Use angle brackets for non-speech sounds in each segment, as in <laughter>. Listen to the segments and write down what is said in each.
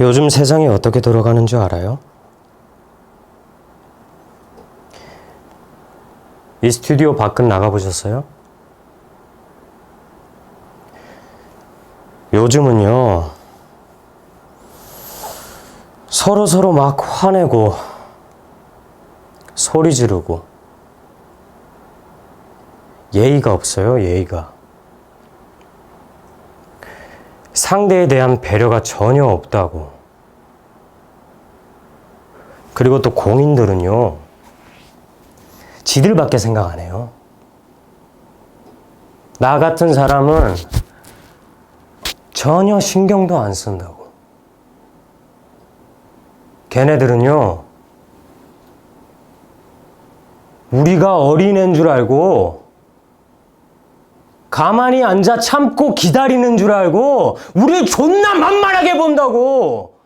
요즘 세상이 어떻게 돌아가는 줄 알아요? 이 스튜디오 밖은 나가보셨어요? 요즘은요, 서로 서로 막 화내고, 소리 지르고, 예의가 없어요, 예의가. 상대에 대한 배려가 전혀 없다고. 그리고 또 공인들은요, 지들밖에 생각 안 해요. 나 같은 사람은 전혀 신경도 안 쓴다고. 걔네들은요, 우리가 어린애인 줄 알고, 가만히 앉아 참고 기다리는 줄 알고 우리를 존나 만만하게 본다고.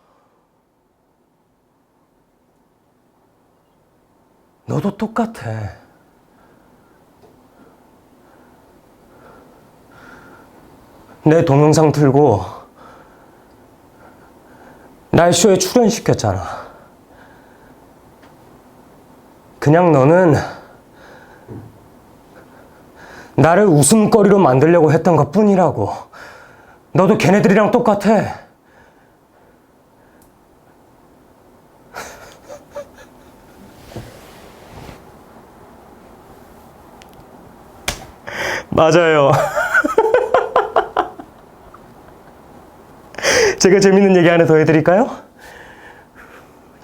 너도 똑같아. 내 동영상 틀고 날 쇼에 출연시켰잖아. 그냥 너는 나를 웃음거리로 만들려고 했던 것 뿐이라고. 너도 걔네들이랑 똑같아. <laughs> 맞아요. <laughs> 제가 재밌는 얘기 하나 더 해드릴까요?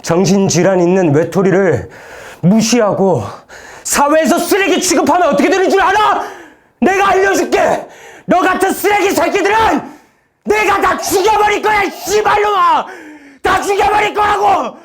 정신질환 있는 외톨이를 무시하고 사회에서 쓰레기 취급하면 어떻게 되는 줄 알아? 내가 알려줄게! 너 같은 쓰레기 새끼들은 내가 다 죽여버릴 거야, 씨발놈아! 다 죽여버릴 거라고!